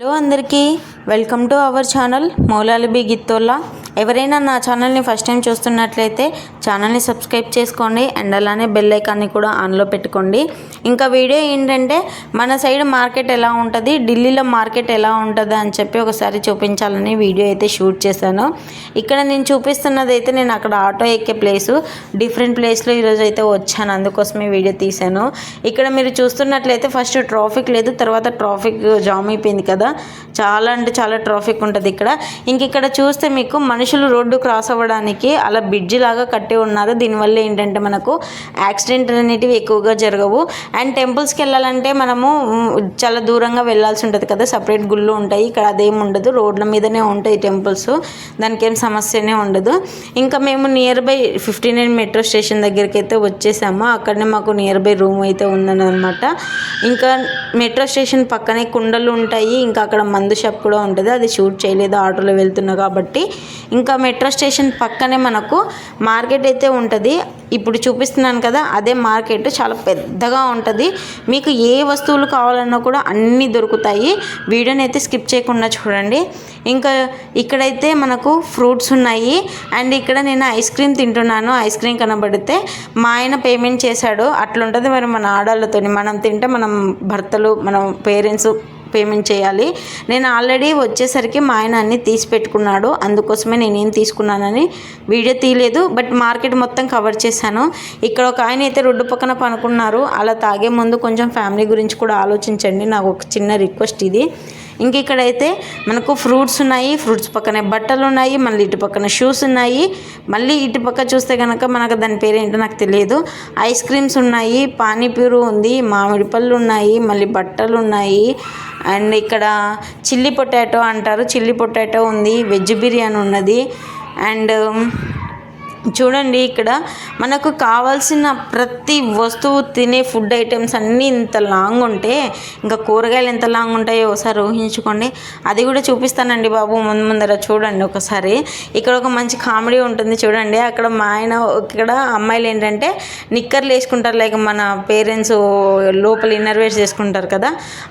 Hello అందరికీ. Welcome to our channel మౌలాలిబీ గిత్తోల్లా ఎవరైనా నా ఛానల్ని ఫస్ట్ టైం చూస్తున్నట్లయితే ఛానల్ని సబ్స్క్రైబ్ చేసుకోండి. అండ్ అలానే బెల్ ఐకాన్ని కూడా ఆన్లో పెట్టుకోండి. ఇంకా వీడియో ఏంటంటే మన సైడ్ మార్కెట్ ఎలా ఉంటుంది ఢిల్లీలో మార్కెట్ ఎలా ఉంటుంది అని చెప్పి ఒకసారి చూపించాలని వీడియో అయితే షూట్ చేశాను. ఇక్కడ నేను చూపిస్తున్నది అయితే నేను అక్కడ ఆటో ఎక్కే ప్లేసు డిఫరెంట్ ప్లేస్లో ఈరోజు అయితే వచ్చాను. అందుకోసమే వీడియో తీశాను. ఇక్కడ మీరు చూస్తున్నట్లయితే ఫస్ట్ ట్రాఫిక్ లేదు తర్వాత ట్రాఫిక్ జామ్ అయిపోయింది కదా. చాలా అంటే చాలా ట్రాఫిక్ ఉంటుంది ఇక్కడ. ఇంక ఇక్కడ చూస్తే మీకు మనుషులు రోడ్డు క్రాస్ అవ్వడానికి అలా బ్రిడ్జి లాగా కట్టి ఉన్నారు. దీనివల్ల ఏంటంటే మనకు యాక్సిడెంట్ అనేటివి ఎక్కువగా జరగవు. అండ్ టెంపుల్స్కి వెళ్ళాలంటే మనము చాలా దూరంగా వెళ్ళాల్సి ఉంటుంది కదా సపరేట్ గుళ్ళు ఉంటాయి. ఇక్కడ అదేం ఉండదు. రోడ్ల మీదనే ఉంటాయి టెంపుల్స్ దానికి ఏం సమస్యనే ఉండదు. ఇంకా మేము near by fifty nine metro station దగ్గరికి అయితే వచ్చేసాము. అక్కడనే మాకు నియర్ బై రూమ్ అయితే ఉందనమాట ఇంకా మెట్రో స్టేషన్ పక్కనే కుండలు ఉంటాయి. ఇంకా అక్కడ మందు షాప్ కూడా ఉంటుంది. అది షూట్ చేయలేదు. ఆటోలో వెళ్తున్నా కాబట్టి. ఇంకా మెట్రో స్టేషన్ పక్కనే మనకు మార్కెట్ అయితే ఉంటుంది. ఇప్పుడు చూపిస్తున్నాను కదా అదే మార్కెట్ చాలా పెద్దగా ఉంటుంది. మీకు ఏ వస్తువులు కావాలన్నా కూడా అన్నీ దొరుకుతాయి. వీడియోని అయితే స్కిప్ చేయకుండా చూడండి. ఇంకా ఇక్కడైతే మనకు ఫ్రూట్స్ ఉన్నాయి. అండ్ ఇక్కడ నేను ఐస్ క్రీమ్ తింటున్నాను. ఐస్ క్రీమ్ కనబడితే మా ఆయన పేమెంట్ చేశాడు. అట్లుంటుంది మరి మన ఆడాళ్ళతో మనం తింటే మనం భర్తలు మనం పేరెంట్స్ పేమెంట్ చేయాలి. నేను ఆల్రెడీ వచ్చేసరికి మా ఆయన అన్నీ తీసి పెట్టుకున్నాడు. అందుకోసమే నేనేం తీసుకున్నానని వీడియో తీయలేదు. బట్ మార్కెట్ మొత్తం కవర్ చేశాను. ఇక్కడ ఒక ఆయన అయితే రోడ్డు పక్కన పనుకున్నారు. అలా తాగే ముందు కొంచెం ఫ్యామిలీ గురించి కూడా ఆలోచించండి. నాకు ఒక చిన్న రిక్వెస్ట్ ఇది. ఇంక ఇక్కడైతే మనకు ఫ్రూట్స్ ఉన్నాయి. ఫ్రూట్స్ పక్కనే బట్టలు ఉన్నాయి. మళ్ళీ ఇటు పక్కన షూస్ ఉన్నాయి. మళ్ళీ ఇటు పక్క చూస్తే కనుక మనకు దాని పేరు ఏంటో నాకు తెలియదు. ఐస్ క్రీమ్స్ ఉన్నాయి. పానీపూరి ఉంది. మామిడి పళ్ళు ఉన్నాయి. మళ్ళీ బట్టలు ఉన్నాయి. అండ్ ఇక్కడ చిల్లీ పొటాటో అంటారు. చిల్లీ పొటాటో ఉంది. వెజ్ బిర్యానీ ఉన్నది. అండ్ చూడండి ఇక్కడ మనకు కావాల్సిన ప్రతి వస్తువు తినే ఫుడ్ ఐటమ్స్ అన్నీ ఇంత లాంగ్ ఉంటే ఇంకా కూరగాయలు ఎంత లాంగ్ ఉంటాయో ఒకసారి ఊహించుకోండి. అది కూడా చూపిస్తానండి బాబు ముందు ముందర చూడండి ఒకసారి. ఇక్కడ ఒక మంచి కామెడీ ఉంటుంది చూడండి. అక్కడ మా ఆయన ఇక్కడ అమ్మాయిలు ఏంటంటే నిక్కర్లు వేసుకుంటారు లైక్ మన పేరెంట్స్ లోపల ఇన్నర్వేర్స్ చేసుకుంటారు కదా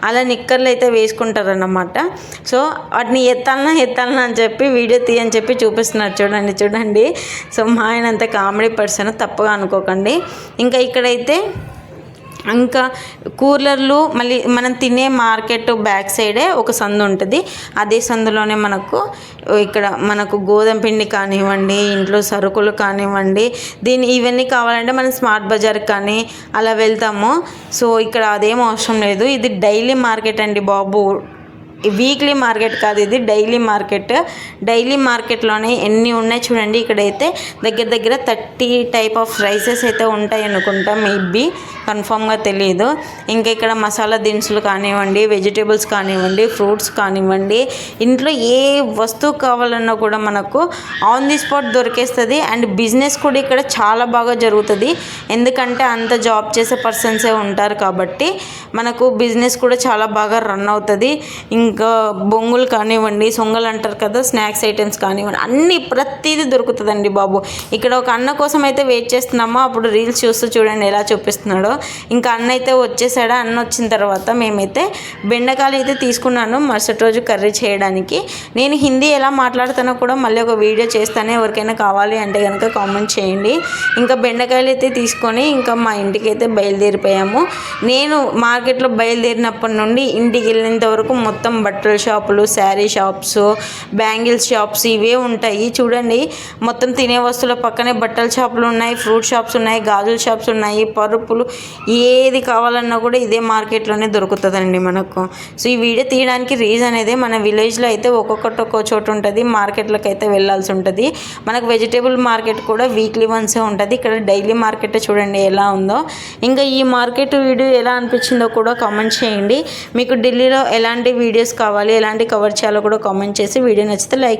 అలా నిక్కర్లు అయితే వేసుకుంటారు అన్నమాట సో వాటిని ఎత్తాలనా ఎత్తాలనా అని చెప్పి వీడియో తీయని చెప్పి చూపిస్తున్నారు చూడండి చూడండి. సో మా ఆయన అంత కామెడీ పర్సన్ తప్పుగా అనుకోకండి. ఇంకా ఇక్కడైతే ఇంకా కూలర్లు మళ్ళీ మనం తినే మార్కెట్ బ్యాక్ సైడే ఒక సందు ఉంటుంది. అదే సందులోనే మనకు ఇక్కడ మనకు గోధుమ పిండి కానివ్వండి ఇంట్లో సరుకులు కానివ్వండి దీని ఇవన్నీ కావాలంటే మనం స్మార్ట్ బజార్ కానీ అలా వెళ్తాము. సో ఇక్కడ అదేం అవసరం లేదు. ఇది డైలీ మార్కెట్ అండి బాబు. వీక్లీ మార్కెట్ కాదు ఇది డైలీ మార్కెట్ డైలీ మార్కెట్లోనే ఎన్ని ఉన్నాయి చూడండి. ఇక్కడైతే దగ్గర దగ్గర థర్టీ టైప్ ఆఫ్ రైసెస్ అయితే ఉంటాయి అనుకుంటా. మేబీ కన్ఫామ్గా తెలియదు ఇంకా ఇక్కడ మసాలా దినుసులు కానివ్వండి వెజిటేబుల్స్ కానివ్వండి ఫ్రూట్స్ కానివ్వండి. ఇంట్లో ఏ వస్తువు కావాలన్నా కూడా మనకు ఆన్ ది స్పాట్ దొరికేస్తుంది. అండ్ బిజినెస్ కూడా ఇక్కడ చాలా బాగా జరుగుతుంది. ఎందుకంటే అంత జాబ్ చేసే పర్సన్సే ఉంటారు కాబట్టి మనకు బిజినెస్ కూడా చాలా బాగా రన్ అవుతుంది. ఇంకా ఇంకా బొంగులు కానివ్వండి సొంగలు అంటారు కదా స్నాక్స్ ఐటమ్స్ కానివ్వండి అన్నీ ప్రతిదీ దొరుకుతుందండి బాబు. ఇక్కడ ఒక అన్న కోసం అయితే వెయిట్ చేస్తున్నామో? అప్పుడు రీల్స్ చూస్తూ చూడండి ఎలా చూపిస్తున్నాడో. ఇంకా అన్న అయితే వచ్చేసాడా? అన్న వచ్చిన తర్వాత మేమైతే బెండకాయలు అయితే తీసుకున్నాను మరుసటి రోజు కర్రీ చేయడానికి. నేను హిందీ ఎలా మాట్లాడుతానో కూడా మళ్ళీ ఒక వీడియో చేస్తాను ఎవరికైనా కావాలి అంటే కనుక కామెంట్ చేయండి. ఇంకా బెండకాయలు అయితే తీసుకొని ఇంకా మా ఇంటికి అయితే బయలుదేరిపోయాము. నేను మార్కెట్లో బయలుదేరినప్పటి నుండి ఇంటికి వెళ్ళేంత వరకు మొత్తం బట్టల షాపులు శారీ షాప్స్ బ్యాంగిల్స్ షాప్స్ ఇవే ఉంటాయి. చూడండి మొత్తం తినే వస్తువుల పక్కనే బట్టల షాపులు ఉన్నాయి ఫ్రూట్ షాప్స్ ఉన్నాయి గాజుల షాప్స్ ఉన్నాయి పరుపులు ఏది కావాలన్నా కూడా ఇదే మార్కెట్లోనే దొరుకుతుందండి మనకు. సో ఈ వీడియో తీయడానికి రీజన్ అయితే మన విలేజ్లో అయితే ఒక్కొక్కటి ఒక్కో చోటు ఉంటుంది మార్కెట్లకు అయితే వెళ్ళాల్సి ఉంటుంది. మనకు వెజిటేబుల్ మార్కెట్ కూడా వీక్లీ వన్సే ఉంటుంది. ఇక్కడ డైలీ మార్కెట్ చూడండి ఎలా ఉందో. ఇంకా ఈ మార్కెట్ వీడియో ఎలా అనిపించిందో కూడా కామెంట్ చేయండి. మీకు ఢిల్లీలో ఎలాంటి వీడియోస్ వీడియోస్ కావాలి ఎలాంటి కవర్ చేయాలో కూడా కామెంట్ చేసి వీడియో నచ్చితే లైక్